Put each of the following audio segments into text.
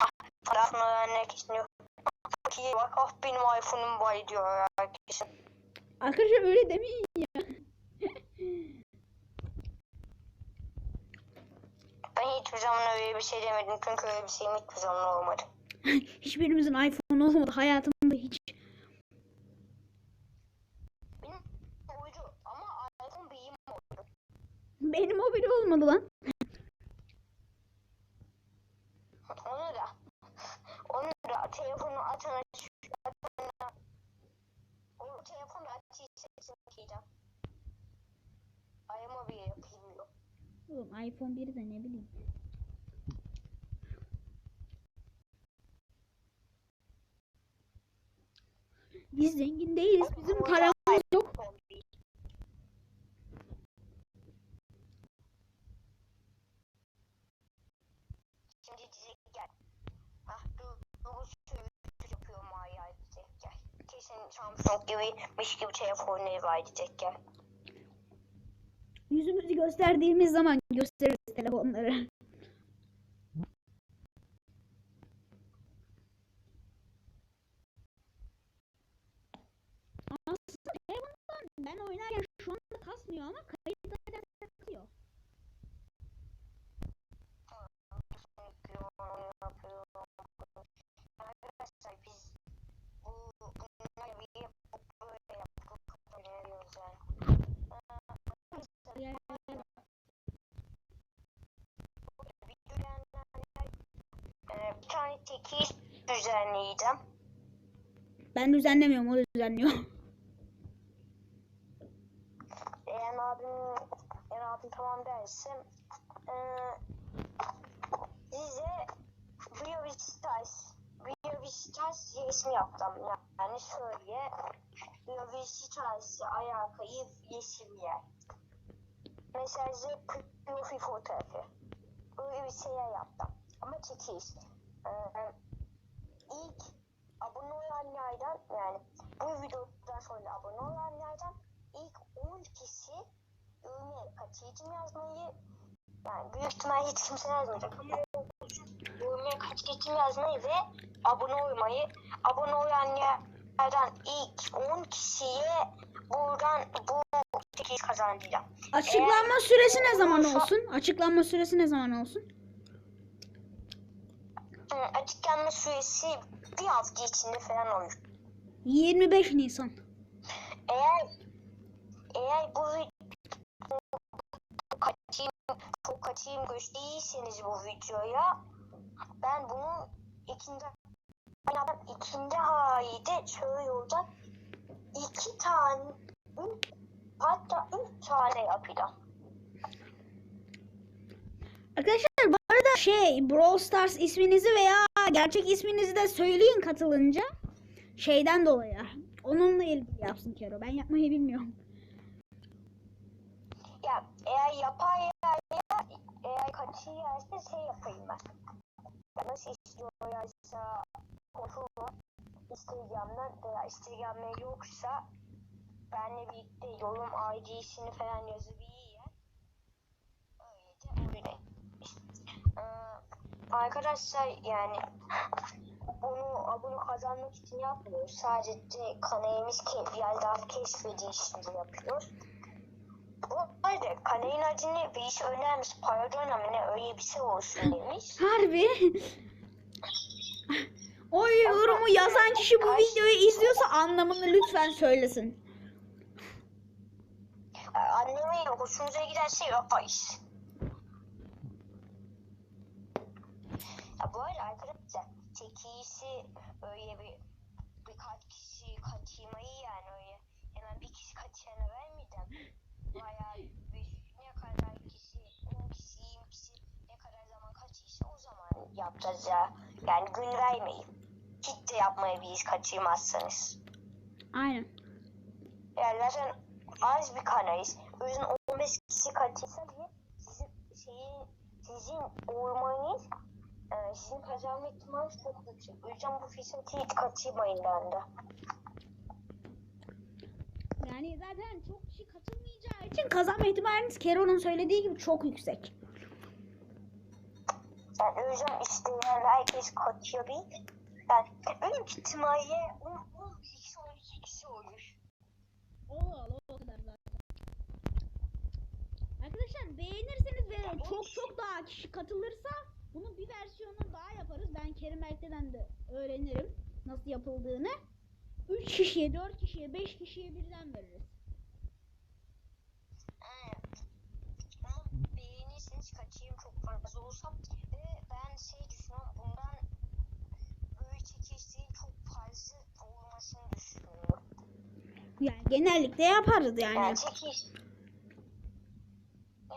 Ah, tarafını. Çok iyi bak ah benim iPhone'um var diyor herkes. Arkadaşlar öyle demeyin ya. Ben hiçbir zaman öyle bir şey demedim çünkü öyle bir şeyim hiçbir zaman olmadı. Hiçbirimizin iPhone olmadı hayatımda hiç. Benim oydu ama iPhone benim oldu. Benim mobil olmadı lan. Onu da onu da telefonu atana atana o açıysa çekeceğim. Ayama bir yapayım diyor. Oğlum iPhone 1 de ne bileyim. Biz zengin değiliz. Bizim paramız Samsung gibimiş gibi telefonları diyecek gel. Yüzümüzü gösterdiğimiz zaman gösteririz telefonları. Ben oynarken şu anda kasmıyor ama kayıtta ederken kasıyor. yapıyorum, yapıyorum. Arkadaşlar biz bu bunları bir yapıp böyle yapıp kapanıyoruz yani. Gel- Ee, bir tane tekiz düzenleyeceğim. Ben düzenlemiyorum o düzenliyor. Eğer abim, eğer abim tamam derse eee size Rio Vistas Rio Vistas resmi yaptım. Yani şöyle Rio Vistas'ı ayağa kayıp yeşil yer. Mesela size profil fotoğrafı. Böyle bir şeyler yaptım. Ama çekiş. Ee, olanlardan yani bu videodan sonra abone olanlardan ilk 10 kişi yoruma kaçıcım yazmayı yani büyük ihtimal hiç kimse yazmayacak ama yoruma kaç geçim yazmayı ve abone olmayı abone olanlardan ilk 10 kişiye buradan bu çekiş kazandıracağım. Açıklanma süresi ne zaman olsun? Açıklanma süresi ne zaman olsun? Açıklanma süresi bir hafta içinde falan olur. 25 Nisan. Eğer eğer bu kaçayım, çok kaçayım gösterirseniz bu videoya ben bunu ikinci ben ikinci halde şöyle olacak iki tane hatta üç tane yapacağım. Arkadaşlar bu arada şey Brawl Stars isminizi veya gerçek isminizi de söyleyin katılınca. Şeyden dolayı. Onunla ilgili yapsın Kero. Ben yapmayı bilmiyorum. Ya eğer yapar ya eğer kaçıyı yerse şey yapayım ben. Ya Nasıl istiyorlarsa kontrol Instagram'dan veya Instagram'da yoksa benle birlikte yorum ID'sini falan yazabilir. Öyle de öyle. Ee, arkadaşlar yani bunu bunu kazanmak için yapmıyoruz. Sadece biraz daha keşfediği için yapıyoruz. Bu arada kanalın adını bir iş önermiş. Pardon ama ne öyle bir şey olsun demiş. Harbi. o yorumu yazan kişi bu videoyu izliyorsa anlamını lütfen söylesin. Anneme hoşumuza giderse yaparız. Ya bu arada arkadaşlar çekişi öyle bir birkaç kişi kaçırmayı yani öyle hemen bir kişi kaçırana vermeyeceğim. Bayağı bir ne kadar kişi, 10 kişi, 20 kişi ne kadar zaman kaçırsa o zaman yapacağız ya. Yani gün vermeyin. Hiç de yapmayabiliriz kaçırmazsanız. Aynen. Yani zaten az bir kanalız. O yüzden 15 kişi katılsa diye sizin şeyi, sizin olmanız e, sizin kazanma ihtimaliniz çok yüksek. O yüzden bu fırsatı hiç kaçırmayın bende. Yani zaten çok kişi katılmayacağı için kazanma ihtimaliniz Kero'nun söylediği gibi çok yüksek. Yani o yüzden isteyen herkes katılabilir. Yani benim ihtimalle 11 kişi 12 kişi olur. Oo, o kadar zaten. Arkadaşlar beğenirseniz ve çok çok daha kişi katılırsa bunun bir versiyonunu daha yaparız. Ben Kerim Erk'ten de öğrenirim nasıl yapıldığını. 3 kişiye, 4 kişiye, 5 kişiye birden veririz. Evet. Ama beğenirseniz kaçayım çok fazla olsam ve ben şey düşünüyorum bundan böyle çekiştiği çok fazla olmasını düşünüyorum. Yani genellikle yaparız yani. Yani çekiş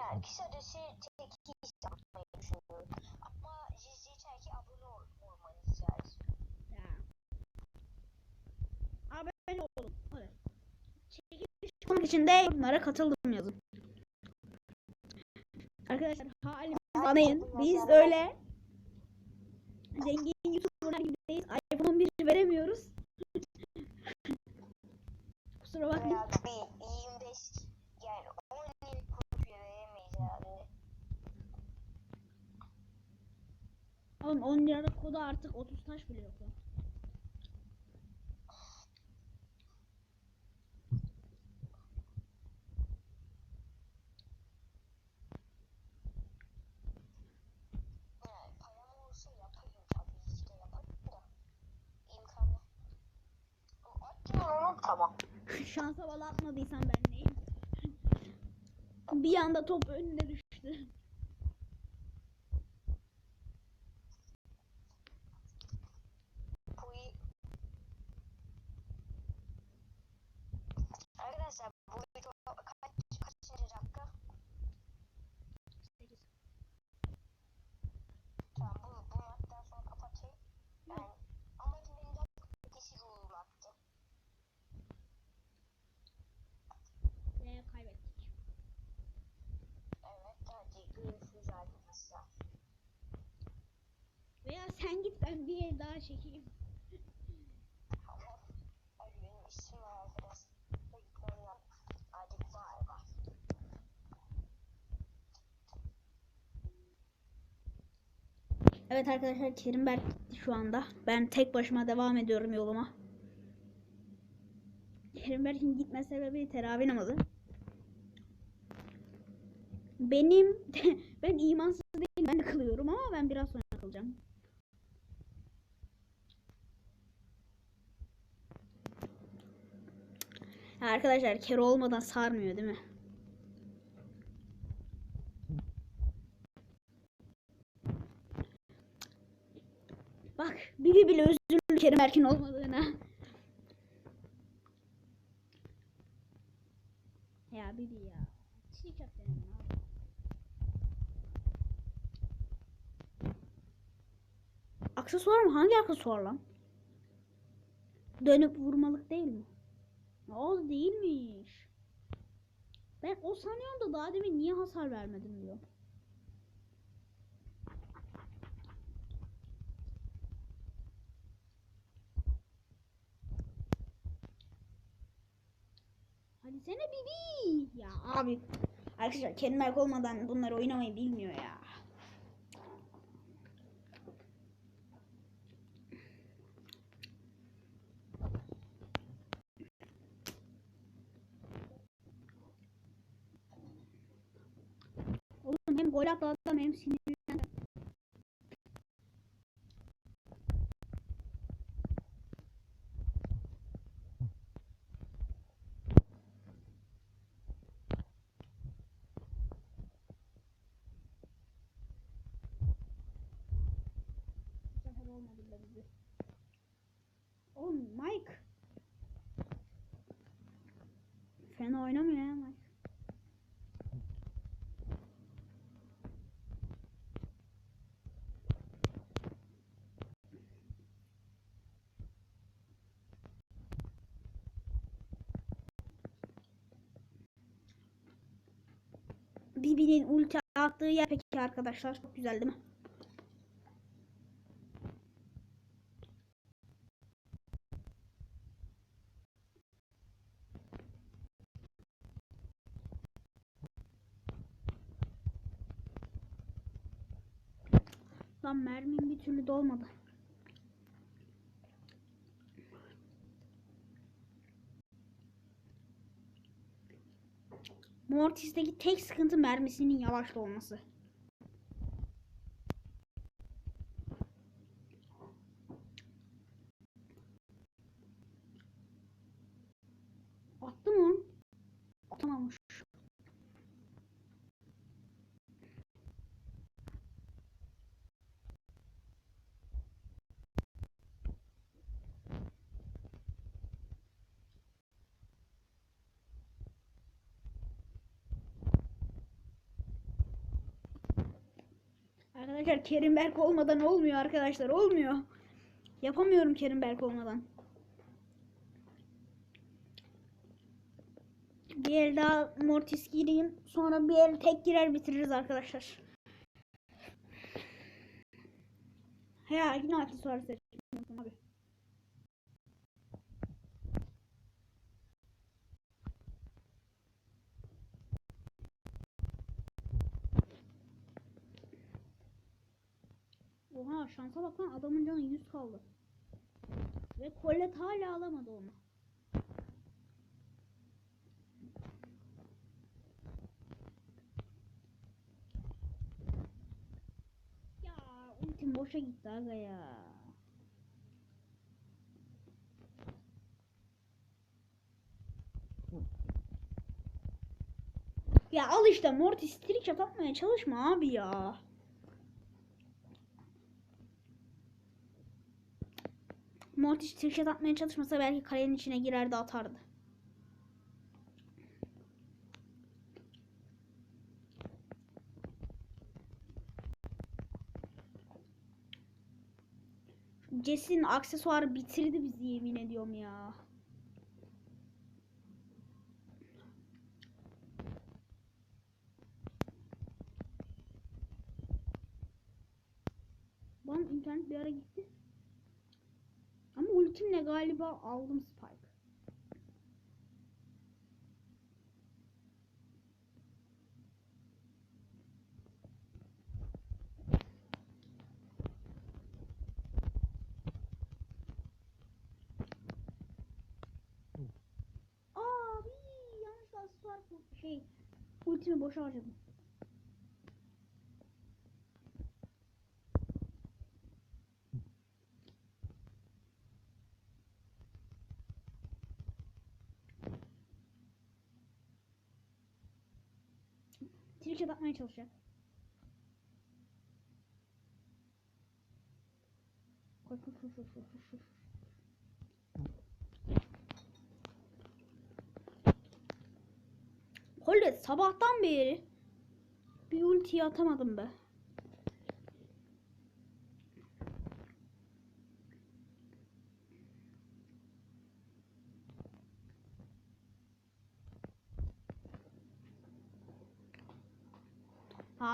yani kısacası çekiş yapmayı düşünüyorum. Ama siz yeter ki abone ol, olmanız lazım. Ya. Abone olun. Evet. Çekiliş için de yorumlara katıldım yazın. Arkadaşlar halimizi anlayın. Biz öyle zengin youtuberlar gibi değiliz. iPhone 11 veremiyoruz. Kusura bakmayın. Veya bir 25 yani 10 yıl kopya veremeyiz herhalde. Oğlum 10 liralık kodu artık 30 taş bile yok onu tamam. Şansa bala atmadıysam ben neyim? Bir anda top önüne düştü. Bu iyi. Arkadaşlar bu video kaç, kaçıncı dakika? Tamam bu, bu madden sonra kapatayım. Yani amacım benim de kişi olmaktı. Ve kaybettik. Evet hadi görüşürüz arkadaşlar. Veya sen git ben bir el daha çekeyim. Evet arkadaşlar Kerim Berk gitti şu anda. Ben tek başıma devam ediyorum yoluma. Kerim Berk'in gitme sebebi teravih namazı. Benim ben imansız değilim. Ben kılıyorum ama ben biraz sonra kılacağım. Arkadaşlar kere olmadan sarmıyor değil mi? Bak Bibi bile üzüldü Kerim Erkin olmadığına. Ya Bibi ya. Çiğ köfte. Aksesuar mı? Hangi aksesuar lan? Dönüp vurmalık değil mi? O değilmiş. Ben o sanıyorum da daha demin niye hasar vermedim diyor. Hadi sene Bibi. Ya abi. Arkadaşlar Berk olmadan bunları oynamayı bilmiyor ya. bizi. Oğlum Mike. Fena oynamıyor ya Mike. Bibi'nin ulti attığı yer peki arkadaşlar çok güzel değil mi? Mermim bir türlü dolmadı. Mortis'teki tek sıkıntı mermisinin yavaş olması. Attı mı? Arkadaşlar Kerim Berk olmadan olmuyor arkadaşlar olmuyor. Yapamıyorum Kerim Berk olmadan. Bir el daha Mortis gireyim. Sonra bir el tek girer bitiririz arkadaşlar. Ya yine aksesuar seçtim abi. Oha şansa bak lan adamın canı 100 kaldı. Ve Colette hala alamadı onu. Ya ultim boşa gitti aga ya. Ya al işte Mortis trick atmaya çalışma abi ya. Mortis trick atmaya çalışmasa belki kalenin içine girerdi atardı. Jesse'nin aksesuarı bitirdi bizi yemin ediyorum ya. Bana internet bir ara gitti. Ama ultimle galiba aldım Spike. Abi yanlışlıkla Spike şey ultimi boşa harcadım. Twitch'e atmaya çalışacak. Koş koş koş koş koş koş. Holdet sabahtan beri bir ulti atamadım be.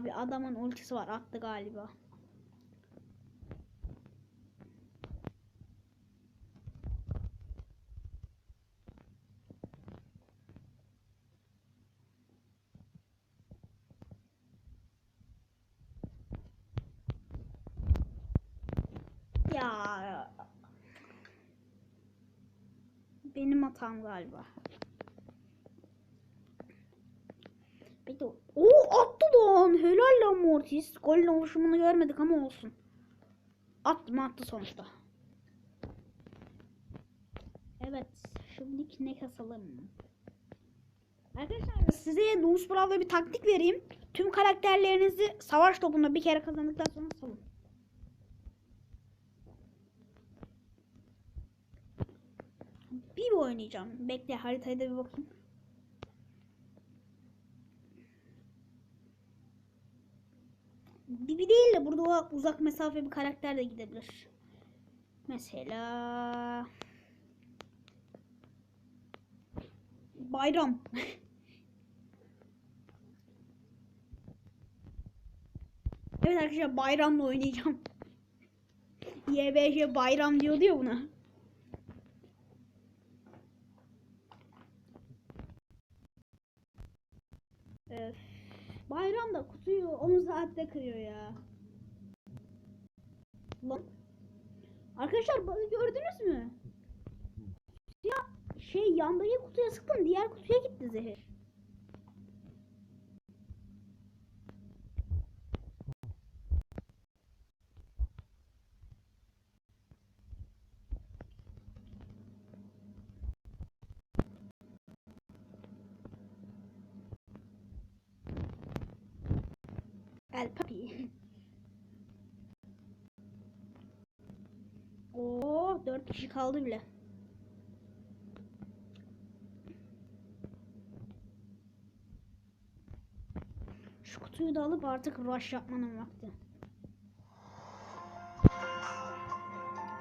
Abi adamın ultisi var attı galiba. Ya benim hatam galiba. Peki o Oo, attı lan. Helal lan Mortis. Golün oluşumunu görmedik ama olsun. Attı mı attı sonuçta. Evet. Şimdi ne kasalım? Arkadaşlar size Nus Brawl'da bir taktik vereyim. Tüm karakterlerinizi savaş topunda bir kere kazandıktan sonra salın. Bir oynayacağım. Bekle haritaya da bir bakayım. Bibi o uzak mesafe bir karakter de gidebilir. Mesela Bayram. Evet arkadaşlar bayramla oynayacağım. YBJ bayram diyordu ya buna. Öf. Bayram da kutuyu 10 saatte kırıyor ya. Lan. Arkadaşlar bug'ı gördünüz mü? Ya şey yandaki kutuya sıktım diğer kutuya gitti zehir. El papi. Oo, dört kişi kaldı bile. Şu kutuyu da alıp artık rush yapmanın vakti.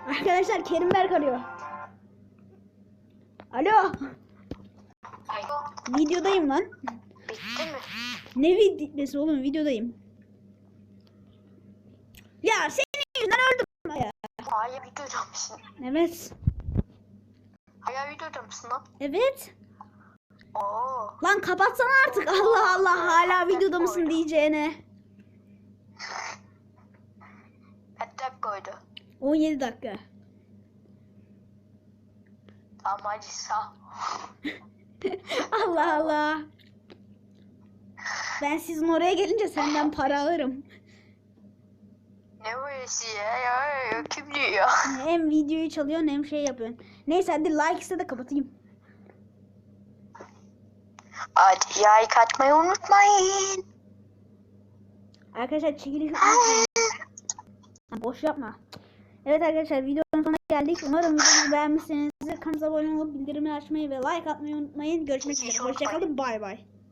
Arkadaşlar Kerim Berk arıyor. Alo. Videodayım lan. Ne videosu oğlum videodayım. Ya senin yüzünden öldüm Hala videoda mısın? Evet. Hala videoda mısın lan? Evet. Oo. Lan kapatsana artık. Allah Allah hala videoda mısın diyeceğine. Hatta koydu. 17 dakika. Tamam hadi sağ. Allah Allah. Ben sizin oraya gelince senden para alırım. Ne böylesi ya? ya, ya kim diyor? Hem videoyu çalıyorsun hem şey yapıyorsun. Neyse hadi like iste de kapatayım. Hadi like atmayı unutmayın. Arkadaşlar çekilişi Boş yapma. Evet arkadaşlar videonun sonuna geldik. Umarım videomuzu beğenmişsinizdir. Kanalımıza abone olup bildirimleri açmayı ve like atmayı unutmayın. Görüşmek üzere. Hoşçakalın. Bay bay.